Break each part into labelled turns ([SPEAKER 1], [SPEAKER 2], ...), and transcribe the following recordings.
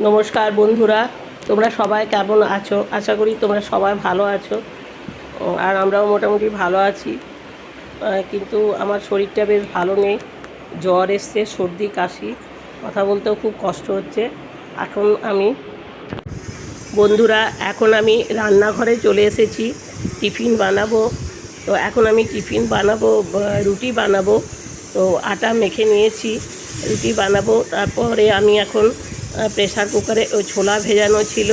[SPEAKER 1] নমস্কার বন্ধুরা, তোমরা সবাই কেমন আছো? আশা করি তোমরা সবাই ভালো আছো, আর আমরাও মোটামুটি ভালো আছি। কিন্তু আমার শরীরটা বেশ ভালো নেই, জ্বর এসছে, সর্দি, কাশি, কথা বলতেও খুব কষ্ট হচ্ছে। এখন আমি, বন্ধুরা, এখন আমি রান্নাঘরে চলে এসেছি, টিফিন বানাবো। তো এখন আমি টিফিন বানাবো রুটি বানাবো। তো আটা মেখে নিয়েছি, রুটি বানাবো, তারপরে আমি এখন প্রেশার কুকারে ওই ছোলা ভেজানো ছিল।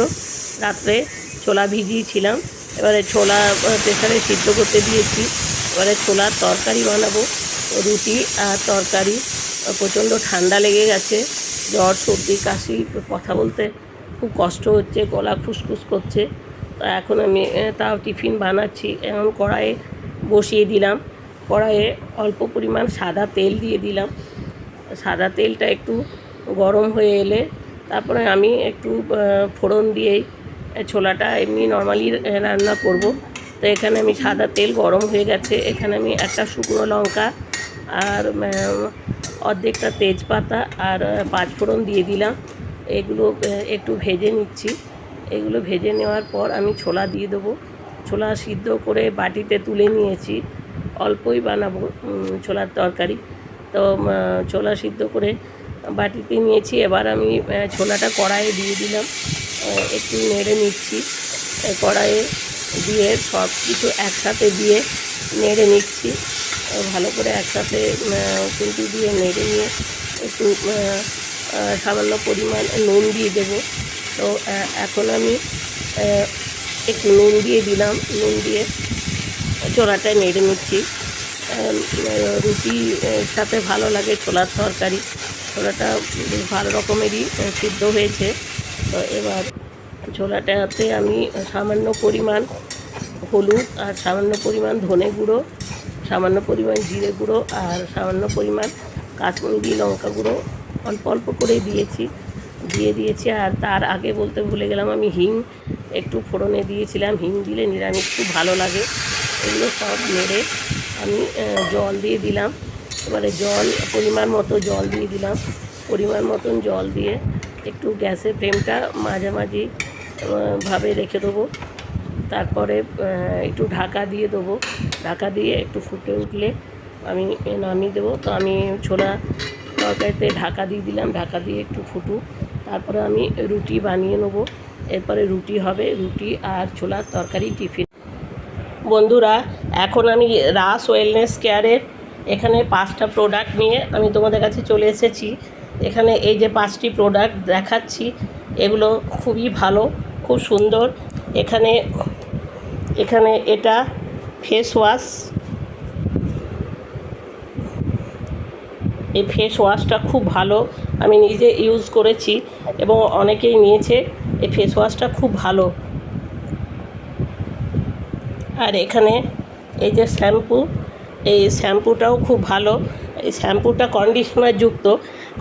[SPEAKER 1] রাত্রে ছোলা ভিজিয়েছিলাম। এবারে ছোলা প্রেশারে সিদ্ধ করতে দিয়েছি। এবারে ছোলার তরকারি বানাবো, রুটি আর তরকারি। প্রচণ্ড ঠান্ডা লেগে গেছে। জ্বর, সর্দি, কাশি, কথা বলতে খুব কষ্ট হচ্ছে, গলা ফুসফুস করছে। তা এখন আমি তাও টিফিন বানাচ্ছি। এখন কড়াইয়ে বসিয়ে দিলাম। কড়াইয়ে অল্প পরিমাণ সাদা তেল দিয়ে দিলাম। সাদা তেলটা একটু গরম হয়ে এলে তারপরে আমি একটু ফোড়ন দিয়েই ছোলাটা এমনি নর্মালি রান্না করব। তো এখানে আমি সাদা তেল গরম হয়ে গেছে। এখানে আমি একটা শুকনো লঙ্কা আর অর্ধেকটা তেজপাতা আর পাঁচ ফোড়ন দিয়ে দিলাম। এগুলো একটু ভেজে নিচ্ছি। এগুলো ভেজে নেওয়ার পর আমি ছোলা দিয়ে দেবো। ছোলা সিদ্ধ করে বাটিতে তুলে নিয়েছি। অল্পই বানাবো ছোলার তরকারি। তো ছোলা সিদ্ধ করে বাটিতে নিয়েছি। এবার আমি ছোলাটা কড়াইয়ে দিয়ে দিলাম। একটু নেড়ে নিচ্ছি। কড়াইয়ে দিয়ে সব কিছু একসাথে দিয়ে নেড়ে নিচ্ছি। ভালো করে একসাথে কিন্তু দিয়ে নেড়ে নিয়ে একটু সামান্য পরিমাণ নুন দিয়ে দেবো। তো এখন আমি একটু নুন দিয়ে দিলাম। নুন দিয়ে ছোলাটা নেড়ে নিচ্ছি। রুটির সাথে ভালো লাগে ছোলার তরকারি। ছোলাটা বেশ ভালো রকমেরই সিদ্ধ হয়েছে। তো এবার ছোলাটাতে আমি সামান্য পরিমাণ হলুদ আর সামান্য পরিমাণ ধনে গুঁড়ো, সামান্য পরিমাণ জিরে গুঁড়ো আর সামান্য পরিমাণ কাশ্মীরি লঙ্কা গুঁড়ো অল্প অল্প করে দিয়েছি, দিয়ে দিয়েছি। আর তার আগে বলতে ভুলে গেলাম, আমি হিং একটু ফোড়নে দিয়েছিলাম। হিং দিলে নিরামিষ খুব ভালো লাগে। এগুলো সব নেড়ে আমি জল দিয়ে দিলাম। এবারে জল, পরিমাণ মতো জল দিয়ে দিলাম। পরিমাণ মতন জল দিয়ে একটু গ্যাসের ফ্লেমটা মাঝামাঝি ভাবে রেখে দেবো। তারপরে একটু ঢাকা দিয়ে দেবো। ঢাকা দিয়ে একটু ফুটে উঠলে আমি নামিয়ে দেবো। তো আমি ছোলা তরকারিতে ঢাকা দিয়ে দিলাম। ঢাকা দিয়ে একটু ফুটুক। তারপরে আমি রুটি বানিয়ে নেব। এরপরে রুটি হবে। রুটি আর ছোলার তরকারি টিফিন। বন্ধুরা, এখন আমি রাস ওয়েলনেস কেয়ারের এখানে পাঁচটা প্রোডাক্ট নিয়ে আমি তোমাদের কাছে চলে এসেছি। এখানে এই যে পাঁচটি প্রোডাক্ট দেখাচ্ছি, এগুলো খুবই ভালো, খুব সুন্দর। এখানে এখানে এটা ফেস ওয়াশ এই ফেস ওয়াশটা খুব ভালো, আমি নিজে ইউজ করেছি এবং অনেকেই নিয়েছে, এই ফেস ওয়াশটা খুব ভালো। আর এখানে এই যে শ্যাম্পু এই শ্যাম্পুটাও খুব ভালো। এই শ্যাম্পুটা কন্ডিশনার যুক্ত।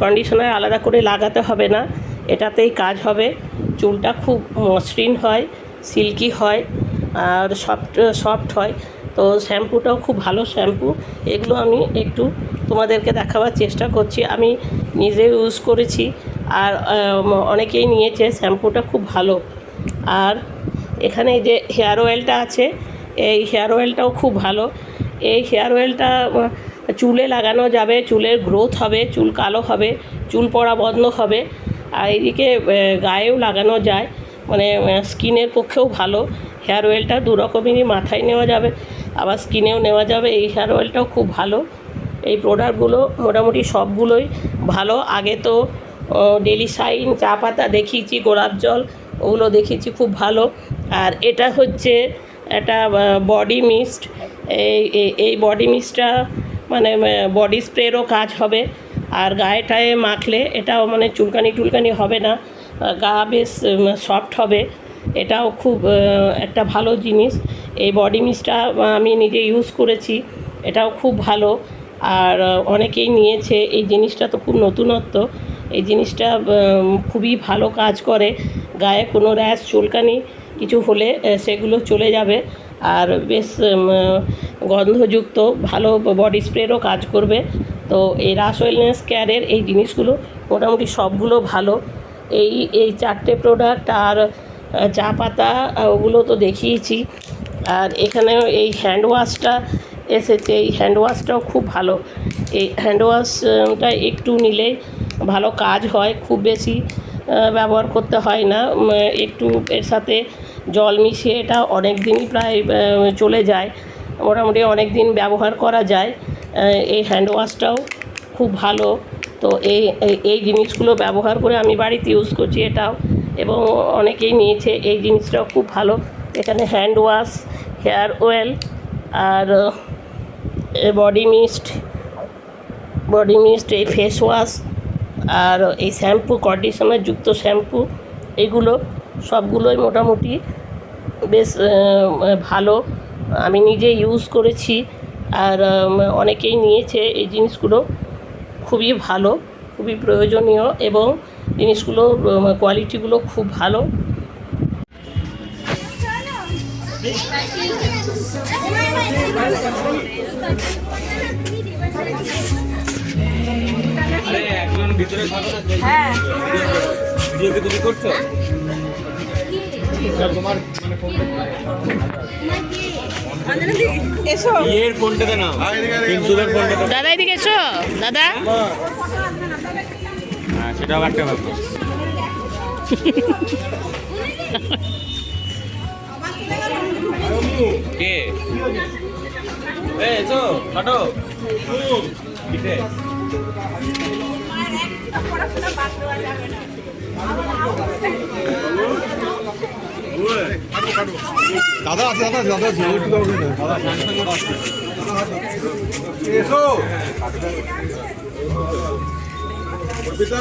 [SPEAKER 1] কন্ডিশনার আলাদা করে লাগাতে হবে না। এটাতেই কাজ হবে। চুলটা খুব মসৃণ হয় সিল্কি হয়, আর সফট সফট হয়। তো শ্যাম্পুটাও খুব ভালো শ্যাম্পু। এগুলো আমি একটু তোমাদেরকে দেখাবার চেষ্টা করছি। আমি নিজে ইউজ করেছি আর অনেকেই নিয়েছে। শ্যাম্পুটা খুব ভালো। আর এখানে যে হেয়ার অয়েলটা আছে, এই হেয়ার অয়েলটাও খুব ভালো। এই হেয়ার অয়েলটা চুলে লাগানো যাবে, চুলের গ্রোথ হবে, চুল কালো হবে, চুল পড়া বন্ধ হবে। আর এদিকে গায়েও লাগানো যায় মানে স্কিনের পক্ষেও ভালো। হেয়ার অয়েলটা দু রকমেরই মাথায় নেওয়া যাবে, আবার স্কিনেও নেওয়া যাবে। এই হেয়ার অয়েলটাও খুব ভালো। এই প্রোডাক্টগুলো মোটামুটি সবগুলোই ভালো। আগে তো ডেলি সাইন চা পাতা দেখিয়েছি, গোলাপ জল, ওগুলো দেখিয়েছি, খুব ভালো। আর এটা হচ্ছে একটা বডি মিস্ট এই, এই- বডি মিস্টটা মানে বডি স্প্রেরও কাজ হবে। আর গায়ে টায়ে মাখলে এটাও মানে চুলকানি টুলকানি হবে না। গা বেশ সফট হবে। এটাও খুব একটা ভালো জিনিস। এই বডি মিস্টটা আমি নিজে ইউজ করেছি। এটাও খুব ভালো। আর অনেকেই নিয়েছে। এই জিনিসটা তো খুব নতুনত্ব। এই জিনিসটা খুবই ভালো কাজ করে। গায়ে কোনো র্যাশ চুলকানি কিছু হলে সেগুলো চলে যাবে। আর বেশ গন্ধযুক্ত, ভালো বডি স্প্রেরও কাজ করবে। তো এই রাস ওয়েলনেস কেয়ারের এই জিনিসগুলো মোটামুটি সবগুলো ভালো। এই এই চারটে প্রোডাক্ট আর চা পাতা ওগুলো তো দেখিয়েছি। আর এখানে এই হ্যান্ড ওয়াশটা এসেছে। এই হ্যান্ড ওয়াশটাও খুব ভালো। এই হ্যান্ড ওয়াশটা একটু নিলেই ভালো কাজ হয়। খুব বেশি ব্যবহার করতে হয় না। একটু এর সাথে জল মিশিয়ে এটা অনেক দিনই প্রায় চলে যায়। মোটামুটি অনেক দিন ব্যবহার করা যায়। এই হ্যান্ড ওয়াশটাও খুব ভালো। তো এই, এই- জিনিসগুলো ব্যবহার করে আমি বাড়িতে ইউজ করছি এটাও। এবং অনেকেই নিয়েছে, এই জিনিসটাও খুব ভালো। এখানে হ্যান্ড ওয়াশ হেয়ার অয়েল আর বডি মিস্ট বডি মিস্ট এই ফেস ওয়াশ আর এই শ্যাম্পু কন্ডিশনার যুক্ত শ্যাম্পু এগুলো সবগুলোই মোটামুটি বেশ ভালো। আমি নিজে ইউজ করেছি আর অনেকেই নিয়েছে এই জিনিসগুলো। খুবই ভালো খুবই প্রয়োজনীয় এবং জিনিসগুলো কোয়ালিটিগুলো খুব ভালো।
[SPEAKER 2] আরে একজন ভিতরে থাকো না
[SPEAKER 3] হ্যাঁ।
[SPEAKER 2] ভিডিও কি তুমি করছ?
[SPEAKER 3] এসো।
[SPEAKER 2] ইয়ের ফোনটাতে নাও। পিন্টুদের ফোনটাতে
[SPEAKER 1] দাদা এদিকে এসো। দাদা।
[SPEAKER 2] হ্যাঁ সেটাও একটা ব্যাপার। কে? এ এসো পিঠে
[SPEAKER 4] দাদা আছে দাদা আছে, দাদা আছে, দাও, দাদা আছে। এসো। অর্পিতা।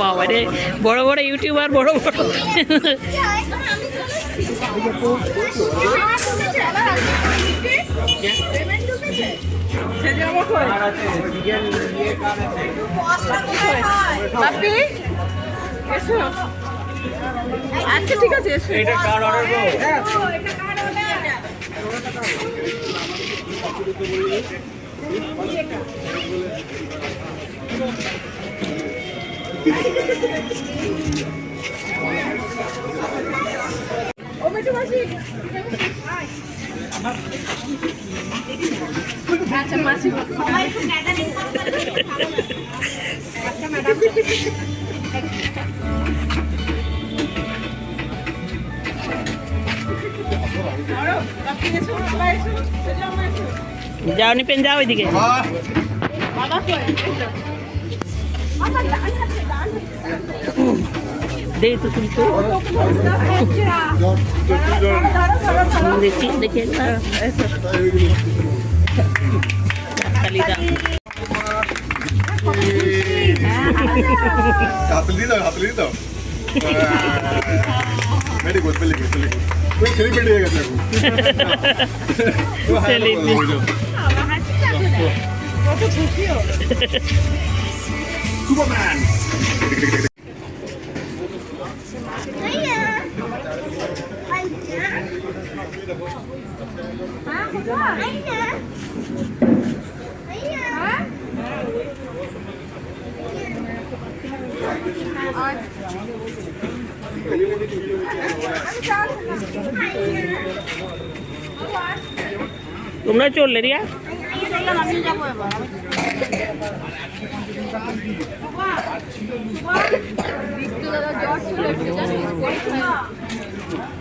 [SPEAKER 1] বাবা রে বড় বড় ইউটিউবার বড় বড়।
[SPEAKER 3] আচ্ছা ঠিক আছে এসো।
[SPEAKER 2] এটা কার অর্ডার গো
[SPEAKER 3] মিঠু মাসি আচ্ছা মাসি সবাই একটু গ্যাদারিং করতে আচ্ছা ম্যাডাম আরও বাপি এসো সবাই এসো সেজন্য এসো
[SPEAKER 1] যাও নিপেন যাও ওইদিকে। দেই তো তুমি তো দেখি দেখি। খালি দাও
[SPEAKER 4] হাতলে দাও হাতলে দিয়ে দাও very good very good very good তুই সেলিব্রিটি হয়ে গেছে এখন
[SPEAKER 1] Celebrity.
[SPEAKER 3] কত খুশিও
[SPEAKER 4] সুপারম্যান
[SPEAKER 1] তোমরা চললে রিয়া
[SPEAKER 3] পিজা ব্র্যান্ড